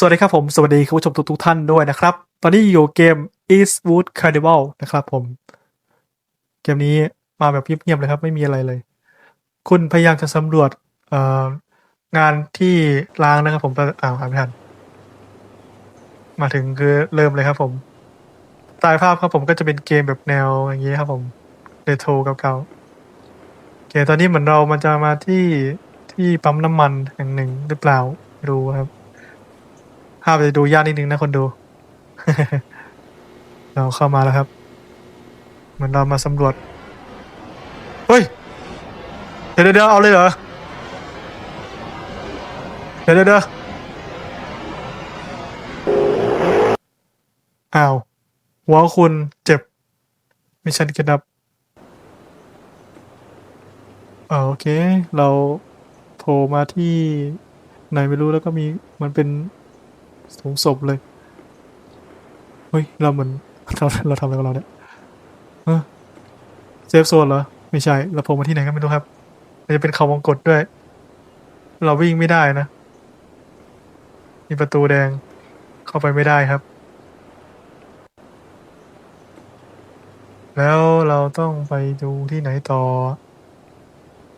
สวัสดีครับผม สวัสดีคุณผู้ชมทุกทุกท่านด้วยนะครับ ตอนนี้อยู่เกม Eastwood Carnival นะครับผม เกมนี้มาแบบเงียบๆเลยครับ ไม่มีอะไรเลย คุณพยายามจะสำรวจงานที่ล้างนะครับผมแต่อ้าวอ่านไม่ทัน มาถึงคือเริ่มเลยครับผมตล์ภาพครับผมก็จะเป็นเกมแบบแนวอย่างนี้ครับผมเรโทรเก่าๆโอเคตอนนี้เหมือนเรามันจะมาที่ที่ปั๊มน้ำมันแห่งหนึ่งหรือเปล่าไม่รู้ครับ ภาพจะดูยากนิดนึงนะคนดู เราเข้ามาแล้วครับ เหมือนเรามาสำรวจ เฮ้ย เดี๋ยวเดี๋ยวเอาเลยเหรอ เดี๋ยวเดี๋ยวอ้าวหัวคุณเจ็บมิชชั่นกระดับอ่าโอเค เราโผล่มาที่ไหนไม่รู้แล้วก็มีมันเป็น สงศพเลย เฮ้ย เราเหมือนเราเราทำอะไรกับเราเนี่ยเซฟโซนเหรอ ไม่ใช่ เราโผล่มาที่ไหนก็ไม่รู้ครับมันจะเป็นเขาวงกตด้วย เราวิ่งไม่ได้นะ มีประตูแดง เข้าไปไม่ได้ครับ แล้วเราต้องไปดูที่ไหนต่อ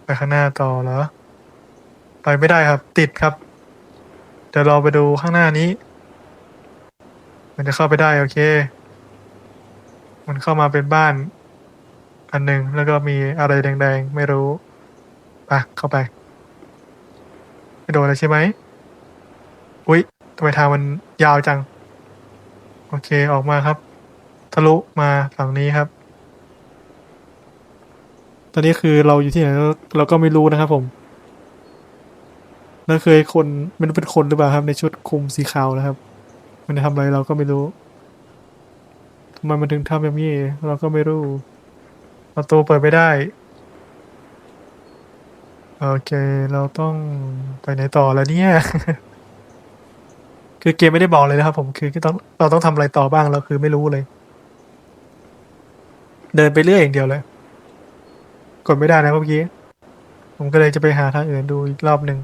ไปข้างหน้าต่อเหรอ ไปไม่ได้ครับ ติดครับ เดี๋ยวเราไปดูข้างหน้านี้ มันจะเข้าไปได้โอเค มันเข้ามาเป็นบ้าน อันหนึ่งแล้วก็มีอะไรแดงๆ ไม่รู้ไปเข้าไป ไม่โดนเลยใช่ไหมอุ๊ยทำไมทางมันยาวจัง โอเคออกมาครับ ทะลุมาฝั่งนี้ครับ ตอนนี้คือเราอยู่ที่ไหนเราก็ไม่รู้นะครับผม แล้วเคยคนไมันเป็นคนหรือเปล่าครับ ในชุดคลุมสีขาวนะครับ มันจะทำอะไรเราก็ไม่รู้ทำไมมันถึงทำแบบนี้เราก็ไม่รู้ประตูเปิดไม่ได้โอเคเราต้องไปไหนต่อแล้วเนี่ย คือเกมไม่ได้บอกเลยนะครับ ผมคือต้องเราต้องทำอะไรต่อบ้างเราคือไม่รู้เลย เดินไปเรื่อยอย่างเดียวเลยกดไม่ได้นะเมื่อกี้ผมก็เลยจะไปหาทางอื่นดูอีกรอบหนึ่ง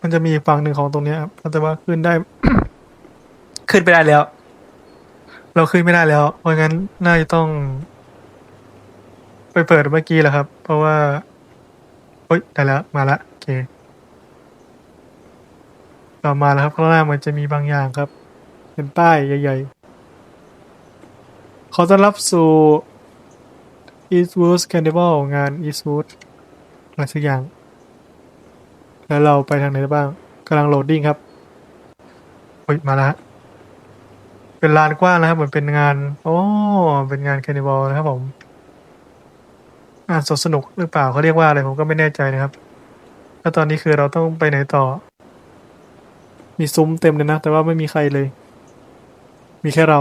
มันจะมีฝั่งหนึ่งของตรงเนี้ยครับแต่ว่าขึ้นได้ ขึ้นไปได้แล้ว เราขึ้นไม่ได้แล้ว เพราะงั้นน่าจะต้อง ไปเปิดเมื่อกี้แหละครับ เพราะว่าโอ๊ยได้แล้วมาละโอเคเรามาแล้วครับข้างล่างมันจะมีบางอย่างครับ เป็นป้ายใหญ่ ๆ ขอต้อนรับสู่ Eastwood Carnival งาน Eastwood อะไรสักอย่าง แล้วเราไปทางไหนได้บ้างกำลังโหลดดิ้งครับโอ้ยมาแล้วฮะเป็นลานกว้างนะครับเหมือนเป็นงานโอ้เป็นงานแคนิวัลนะครับผมงานสดสนุกหรือเปล่าเขาเรียกว่าอะไรผมก็ไม่แน่ใจนะครับ แล้วตอนนี้คือเราต้องไปไหนต่อ มีซุ้มเต็มเลยนะ แต่ว่าไม่มีใครเลย มีแค่เรา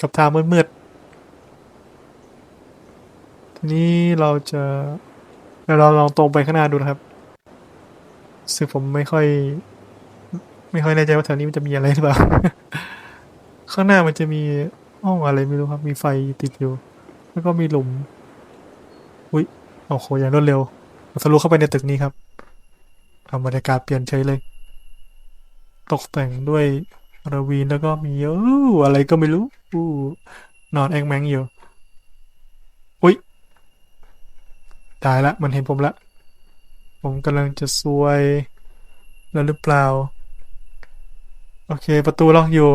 กับทางมืดๆทีนี้เราจะเดี๋ยวเราลองตรงไปข้างหน้าดูนะครับ ซึ่งผมไม่ค่อย ไม่ค่อยแน่ใจว่าแถวนี้มันจะมีอะไรหรือเปล่า ข้างหน้ามันจะมีห้องอะไรไม่รู้ครับ มีไฟติดอยู่ แล้วก็มีหลุม อุ้ยโอ้โหอย่างรวดเร็วทะลุเข้าไปในตึกนี้ครับเอาบรรยากาศเปลี่ยนเฉยเลย ตกแต่งด้วยระวีนแล้วก็มีเอออะไรก็ไม่รู้อู้นอนแองแมงอยู่ อุ้ยตายละ มันเห็นผมละ ผมกำลังจะซวยแล้วหรือเปล่า โอเค ประตูล็อกอยู่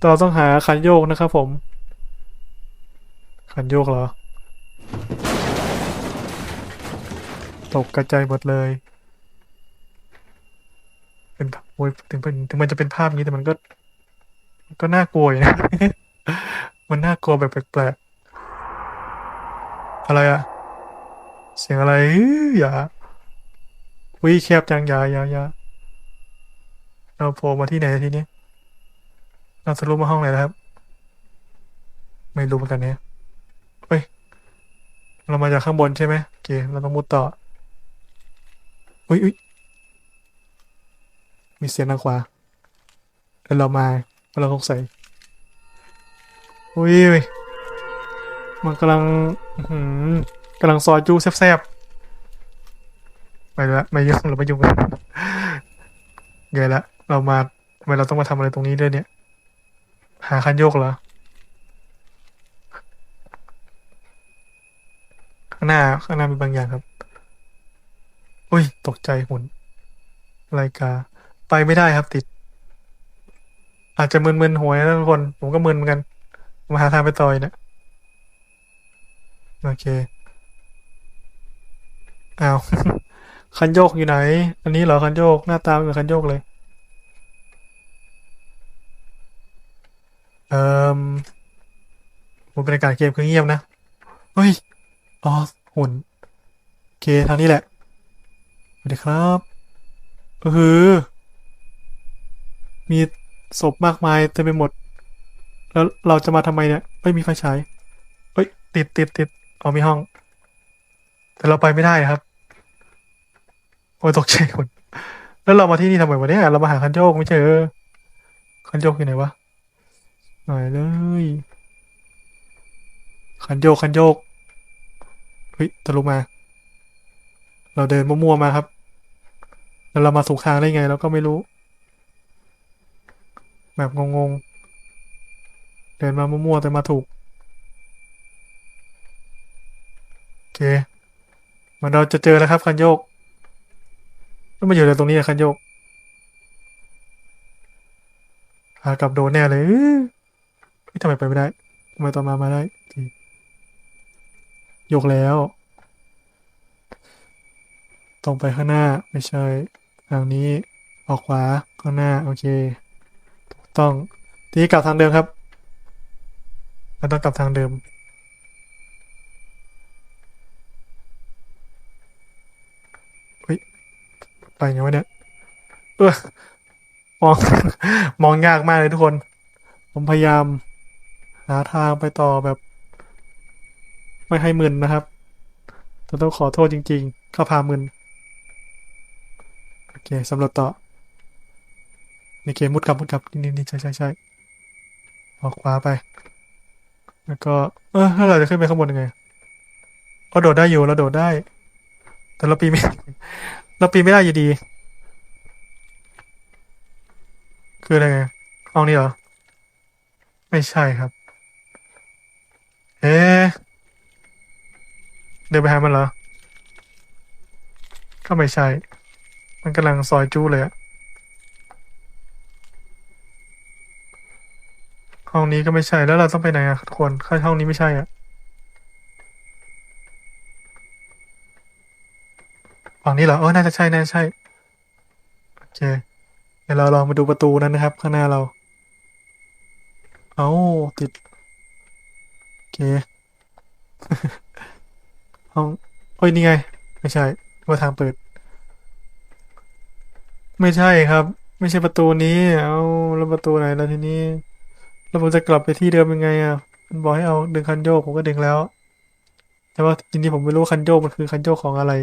เราต้องหาคันโยกนะครับผม คันโยกเหรอ ตกกระจายหมดเลย เป็นโอ้ยถึงเป็นถึงมันจะเป็นภาพนี้แต่มันก็มันก็น่ากลัวอยู่นะ มันน่ากลัวแบบแปลกๆอะไรอะเสียงอะไรอย่า วิแคบจังยายายาเราโผล่มาที่ไหนทีนี้เราทะลุมาห้องไหนแล้วครับ ไม่รู้เหมือนกันเนี่ยเฮ้ย เรามาจากข้างบนใช่ไหมโอเค เราต้องมุดต่ออุ้ยอุ้ยมีเสียงทางขวาแล้วเรามาเราสงสัยอุ้ยอุ้ยมันกำลังอื้อหือกำลังซอยจูแซบๆ ไปละไม่ยุ่งเราไม่ยุ่งกันเกยละเรามาทำไมเราต้องมาทำอะไรตรงนี้ด้วยเนี่ย หาคันโยกเหรอข้างหน้าข้างหน้ามีบางอย่างครับ อุ้ยตกใจหุ่นรายกา ไปไม่ได้ครับติด อาจจะมึนๆหัวนะทุกคน ผมก็มึนเหมือนกันมาหาทางไปต่อยนะโอเคอ้าว คันโยกอยู่ไหน อันนี้เหรอคันโยกหน้าตาเหมือนคันโยกเลยเอ่อบรรยากาศเกมคือเงียบนะ เฮ้ย อ๋อหุ่นโอเคทางนี้แหละสวัสดีครับก็คือ มีศพมากมายเต็มไปหมด แล้วเราจะมาทำไมเนี่ยไม่มีไฟฉายเฮ้ย ติดติดติดเอามีห้อง แต่เราไปไม่ได้ครับ โอ้ยตกใจคน แล้วเรามาที่นี่ทำไมวะเนี่ยเรามาหาคันโยกไม่เจอคันโยกอยู่ไหนวะหน่อยเลยคันโยกคันโยกเฮ้ยทะลุมา เราเดินมั่วๆมาครับ แล้วเรามาถูกทางได้ไงเราก็ไม่รู้ แบบงงๆ เดินมามั่วๆแต่มาถูกโอเคมันเราจะเจอแล้วครับคันโยก แล้วมาอยู่ในตรงนี้อะคันโยกหากลับโดนแน่เลยเอ้ยเฮ้ยทำไมไปไม่ได้ทำไมต่อมามาได้โยกแล้ว ตรงไปข้างหน้าไม่ใช่ทางนี้ออกขวาข้างหน้า โอเคถูกต้องทีนี้กลับทางเดิมครับเราต้องกลับทางเดิม เฮ้ย ไปไงวะเนี่ยเออมอง มองยากมากเลยทุกคน ผมพยายาม หาทางไปต่อแบบ ไม่ให้มึนนะครับแต่ต้องขอโทษจริงๆข้าพามึนโอเคสำรวจต่อนี่เกมมุดกลับมุดกลับนี่นี่ใช่ใช่ใช่ออกขวาไป แล้วก็เออแล้วเราจะขึ้นไปข้างบนยังไงเราโดดได้อยู่เราโดดได้ แต่เราปีนไม่ เราปีนไม่ได้อยู่ดี คืออะไรไงห้องนี้เหรอ ไม่ใช่ครับ เอ๊เดินไปหามันเหรอ ก็ไม่ใช่ มันกำลังซอยจู้เลยอะห้องนี้ก็ไม่ใช่แล้วเราต้องไปไหนอะทุกคนถ้าห้องนี้ไม่ใช่อะ ฝั่งนี้เหรอเออน่าจะใช่น่าจะใช่โอเคเดี๋ยวเราลองมาดูประตูนั้นนะครับ ข้างหน้าเรา เอาติดโอเคห้องโอ้ยนี่ไง ไม่ใช่ว่าทางเปิด ไม่ใช่ครับ ไม่ใช่ประตูนี้ เอาแล้วประตูไหนแล้วทีนี้แล้วผมจะกลับไปที่เดิมยังไงอะมันบอกให้เอาดึงคันโยกผมก็ดึงแล้ว แต่ว่าจริงๆผมไม่รู้คันโยกมันคือคันโยกของอะไร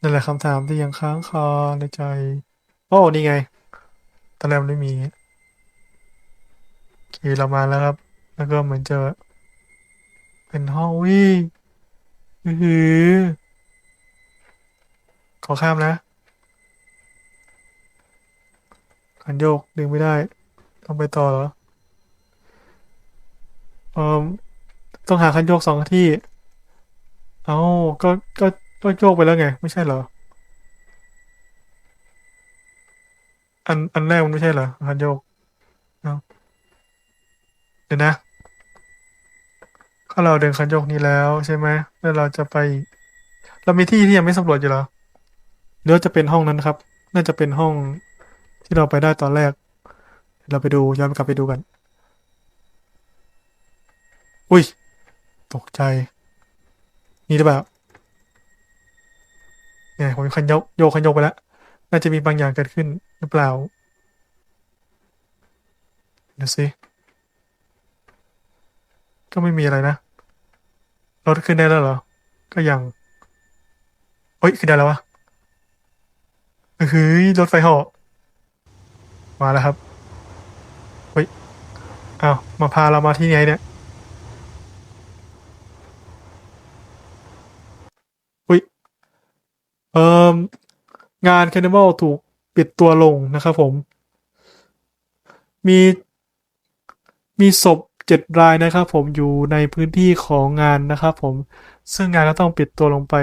นั่นแหละคำถามที่ยังค้างคาในใจ โอ้ นี่ไง ตอนแรกไม่มีโอเคเรามาแล้วครับ แล้วก็เหมือนจะเป็นห้องวิอือหือขอข้ามนะคันโยกดึงไม่ได้ ต้องไปต่อเหรอเออต้องหาคันโยกสองที่ เอาก็ก็ ก็โยกไปแล้วไง ไม่ใช่เหรอ อันอันแรกมันไม่ใช่เหรอคันโยกเดี๋ยวนะก็เราเดินคันโยกนี้แล้วใช่ไหมแล้วเราจะไป เรามีที่ที่ยังไม่สำรวจอยู่เหรอหรือว่าจะเป็นห้องนั้นครับ น่าจะเป็นห้องที่เราไปได้ตอนแรก เราไปดูย้อนกลับไปดูกัน อุ้ย ตกใจ นี่หรือเปล่า เนี่ยผมคันโยกโยคันโยกไปแล้ว น่าจะมีบางอย่างเกิดขึ้นหรือเปล่าเดี๋ยวสิก็ไม่มีอะไรนะ รถขึ้นได้แล้วเหรอ ก็ยังเฮ้ยขึ้นได้แล้ววะเฮ้ยรถไฟเหาะมาแล้วครับ เฮ้ยอ้าวมาพาเรามาที่ไหนเนี่ย อุ้ย เอ เอ่อ งาน Carnival ถูกปิดตัวลงนะครับผม มีมีศพเจ็ดรายนะครับผมอยู่ในพื้นที่ของงานนะครับผมซึ่งงานก็ต้องปิดตัวลงไป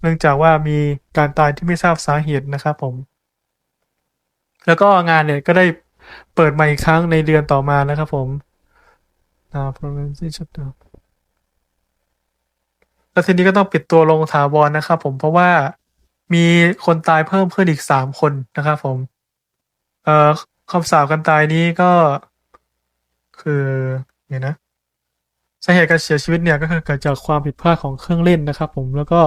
เนื่องจากว่ามีการตายที่ไม่ทราบสาเหตุนะครับผม แล้วก็งานเนี่ยก็ได้เปิดใหมาอีกครั้งในเดือนต่อมานะครับผมอ่า province shutdown แล้วทีนี้ก็ต้องปิดตัวลงถาวรนะครับผมเพราะว่า มีคนตายเพิ่มขึ้นอีกสามคนนะครับผม เอ่อคำสาปการตายนี้ก็คือไงนะสาเหตุการเสียชีวิตเนี่ยก็คือเกิดจากความผิดพลาดของเครื่องเล่นนะครับ ผมแล้วก็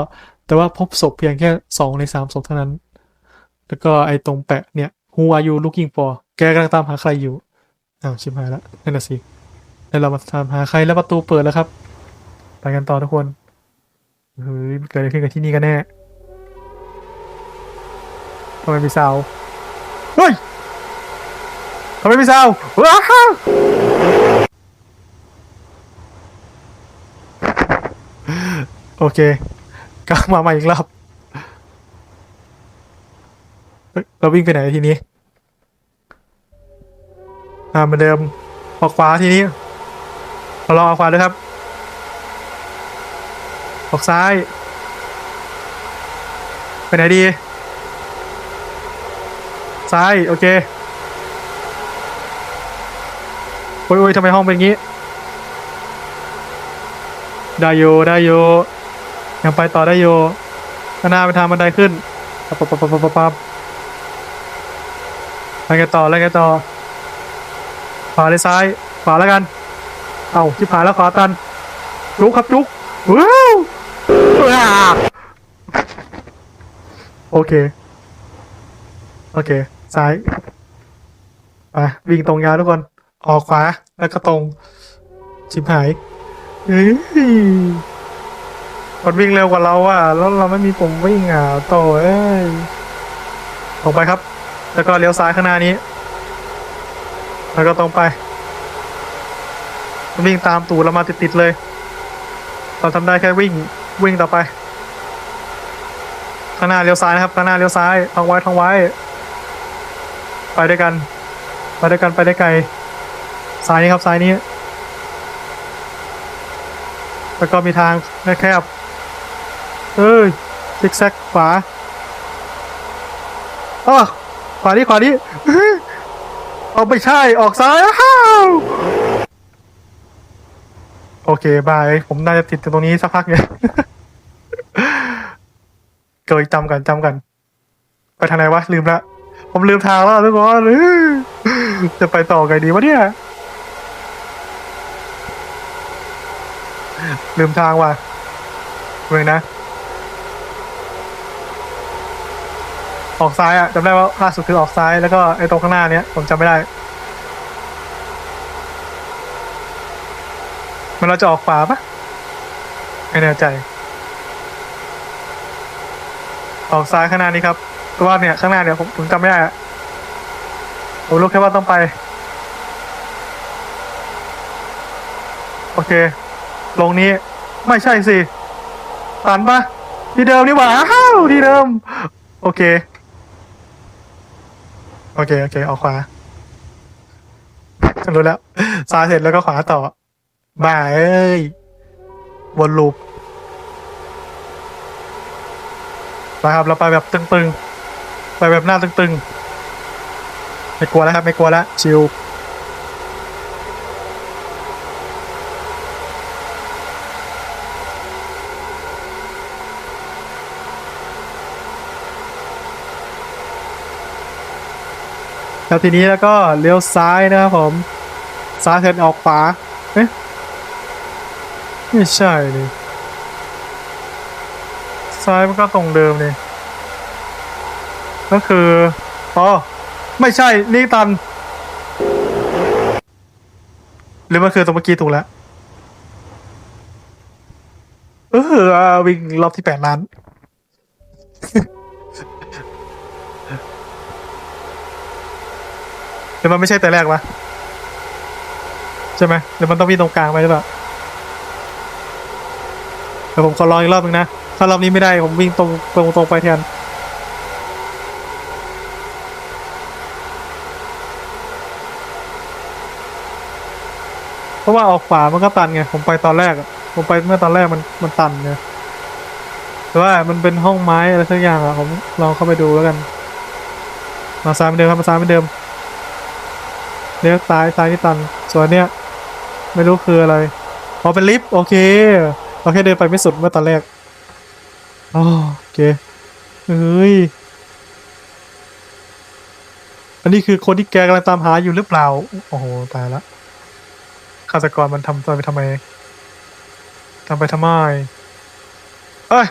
แต่ว่าพบศพเพียงแค่สองในสามศพเท่านั้น แล้วก็ไอ้ตรงแปะเนี่ย Who are you looking for แกกำลังตามหาใครอยู่อ้าวชิบหายละนั่นน่ะสิแล้วเรามาตามหาใครแล้วประตูเปิดแล้วครับ ไปกันต่อทุกคนเฮ้ยเกิดอะไรขึ้นกับที่นี่กันแน่ำไมมีซาวเฮ้ยทำไมมีซาวว้าวโอเคกลับมาใหม่อีกรอบเฮ้ยเราวิ่งไปไหนทีนี้อ่าเหมือนเดิมออกขวาทีนี้เราลองออกขวาด้วยครับ ออกซ้าย ไปไหนดี ซ้ายโอเคโอ้ยโอ้ยทำไมห้องเป็นอย่างงี้ ได้โยได้โยยังไปต่อได้โยข้างหน้าเป็นทางบันไดขึ้นปั๊บปั๊บปั๊บปั๊บปั๊บปับไปกันต่อแล้วกันต่อขวาเลยซ้ายขวาแล้วกัน เอาที่ผ่านแล้วขวาตันจุกครับจุกว้วว้าวโอเค โอเค ซ้ายไปวิ่งตรงยาวทุกคน ออกขวาแล้วก็ตรงชิบหายเฮ้ยมันวิ่งเร็วกว่าเราอะแล้วเราไม่มีปุ่มวิ่งอะโตเอ้ยออกไปครับ แล้วก็เลี้ยวซ้ายข้างหน้านี้ แล้วก็ตรงไปวิ่งตามตูดเรามาติดๆเลย เราทำได้แค่วิ่งวิ่งต่อไป ข้างหน้าเลี้ยวซ้ายนะครับ ข้างหน้าเลี้ยวซ้ายท้องไว้ท้องไว้ ไปด้วยกัน ไปด้วยกันไปได้ไกลซ้ายนี้ครับซ้ายนี้ แล้วก็มีทางแคบเอ้ยซิกแซกขวาอ้อขวานี้ขวานี้เอาไม่ใช่ออกซ้ายอ้าวโอเคบาย ผมน่าจะติดตรงนี้สักพักเนี่ยเกยจำกันจำกัน ไปทางไหนวะลืมละ ผมลืมทางแล้วทุกคนจะไปต่อไงดีวะเนี่ย ลืมทางว่ะเมืองนะ ออกซ้ายอะจำได้ว่าล่าสุดคือออกซ้ายแล้วก็ไอ้ตรงข้างหน้าเนี้ยผมจำไม่ได้ มันเราจะออกขวาปะไม่แน่ใจ ออกซ้ายข้างหน้านี้ครับ เพราะว่าเนี่ยข้างหน้าเนี่ยผมผมจำไม่ได้อะผมรู้แค่ว่าต้องไป โอเค ลงนี้ไม่ใช่สิตันปะที่เดิมนี่หว่าอ้าวที่เดิม โอเค โอเค โอเคออกขวาฉันรู้แล้วซ้ายเสร็จแล้วก็ขวาต่อบ้าเอ้ยวนลูปไปครับเราไปแบบตึงๆ ไปแบบหน้าตึงๆ ไม่กลัวแล้วครับ ไม่กลัวแล้ว ชิลแล้วทีนี้แล้วก็เลี้ยวซ้ายนะครับผม ซ้ายเสร็จออกขวาเอ๊ะไม่ใช่เลยซ้ายมันก็ตรงเดิมเลย ก็คืออ๋อไม่ใช่นี่ตัน หรือมันคือตรงเมื่อกี้ถูกแล้วเออวิ่งรอบที่แปดล้านหรือมันไม่ใช่แต่แรกวะใช่ไหมหรือมันต้องวิ่งตรงกลางไปหรือเปล่าเดี๋ยวผมขอลองอีกรอบนึงนะ ถ้ารอบนี้ไม่ได้ผมวิ่งตรงตรงตรงไปแทน ราะว่าออกขวามันก็ตันไง ผมไปตอนแรก ผมไปเมื่อตอนแรกมันมันตันไงแต่ว่ามันเป็นห้องไม้อะไรสักอย่างอะผมลองเข้าไปดูแล้วกัน มาซ้ายเหมือนเดิมครับมาซ้ายเหมือนเดิมเลี้ยวซ้ายซ้ายนี่ตัน ส่วนเนี้ยไม่รู้คืออะไรอ๋อเป็นลิฟต์โอเคเราแค่เดินไปไม่สุดเมื่อตอนแรกอ๋อโอเคเฮ้ยอันนี้คือคนที่แกกำลังตามหาอยู่หรือเปล่า โอ้โห ตายละ ฆาตกรมันทำตัวไปทำไมทำไปทำไมเอ้ย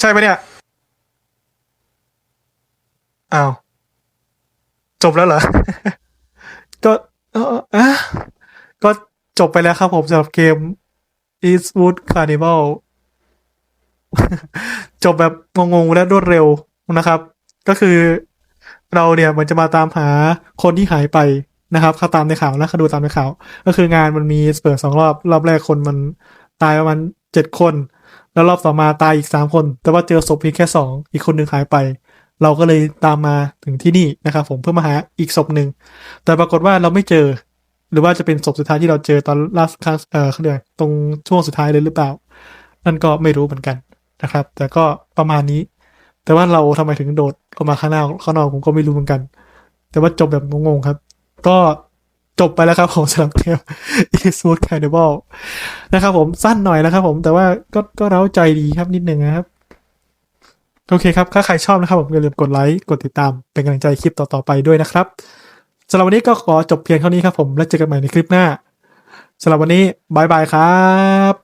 ใช่ปะเนี่ย อ้าว จบแล้วเหรอ ก็เออะก็จบไปแล้วครับผมสำหรับเกม Eastwood Carnival จบแบบงงๆและรวดเร็วนะครับ ก็คือเราเนี่ยมันจะมาตามหาคนที่หายไป นะครับเขาตามในข่าวนะเขาดูตามในข่าว ก็คืองานมันมีเปิดสองรอบ รอบแรกคนมันตายประมาณเจ็ดคน แล้วรอบต่อมาตายอีกสามคน แต่ว่าเจอศพเพียงแค่สองอีกคนหนึ่งหายไป เราก็เลยตามมาถึงที่นี่นะครับผมเพื่อมาหาอีกศพหนึ่ง แต่ปรากฏว่าเราไม่เจอ หรือว่าจะเป็นศพสุดท้ายที่เราเจอตอนล่าสุดเออเขาเรียกอะไรตรงช่วงสุดท้ายเลยหรือเปล่า นั่นก็ไม่รู้เหมือนกันนะครับ แต่ก็ประมาณนี้ แต่ว่าเราทำไมถึงโดดออกมาข้างหน้าข้างนอกผมก็ไม่รู้เหมือนกัน แต่ว่าจบแบบงงๆครับ ก็จบไปแล้วครับผมสำหรับเกม Eastwood Carnival นะครับผมสั้นหน่อยนะครับผมแต่ว่าก็ก็เร้าใจดีครับนิดนึงนะครับ โอเคครับ ถ้าใครชอบนะครับผมอย่าลืมกดไลค์กดติดตามเป็นกำลังใจคลิปต่อ ๆ ไปด้วยนะครับสำหรับวันนี้ก็ขอจบเพียงเท่านี้ครับผมแล้วเจอกันใหม่ในคลิปหน้าสำหรับวันนี้บายบายครับ